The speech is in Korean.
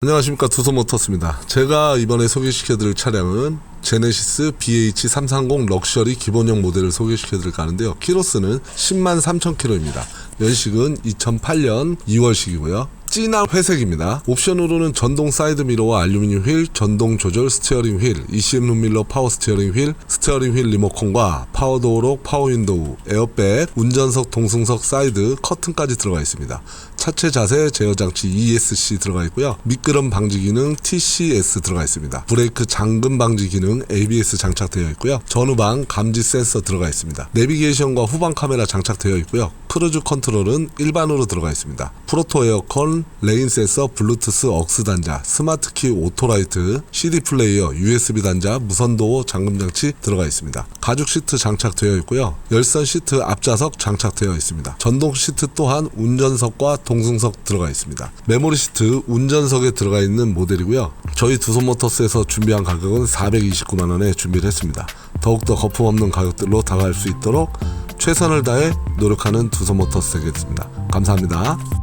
안녕하십니까 두소모터스입니다. 제가 이번에 소개시켜드릴 차량은 제네시스 BH330 럭셔리 기본형 모델을 소개시켜드릴까 하는데요. 키로수는 10만 3천 킬로입니다. 연식은 2008년 2월식이고요. 진한 회색입니다. 옵션으로는 전동 사이드 미러와 알루미늄 휠, 전동 조절 스티어링 휠, ECM 룸밀러 파워 스티어링 휠, 스티어링 휠 리모컨과 파워 도어록, 파워 윈도우, 에어백, 운전석, 동승석 사이드, 커튼까지 들어가 있습니다. 차체 자세 제어 장치 ESC 들어가 있고요. 미끄럼 방지 기능 TCS 들어가 있습니다. 브레이크 잠금 방지 기능 ABS 장착되어 있고요. 전후방 감지 센서 들어가 있습니다. 내비게이션과 후방 카메라 장착되어 있고요. 크루즈 컨트롤은 일반으로 들어가 있습니다. 프로토 에어컨, 레인 센서, 블루투스 억스 단자, 스마트 키 오토라이트, CD 플레이어, USB 단자, 무선 도어 잠금 장치 들어가 있습니다. 가죽 시트 장착되어 있고요. 열선 시트 앞좌석 장착되어 있습니다. 전동 시트 또한 운전석과 동승석 들어가 있습니다. 메모리 시트 운전석에 들어가 있는 모델이고요. 저희 두손모터스에서 준비한 가격은 429만 원에 준비를 했습니다. 더욱더 거품 없는 가격들로 다가갈 수 있도록 최선을 다해 노력하는 두손모터스 되겠습니다. 감사합니다.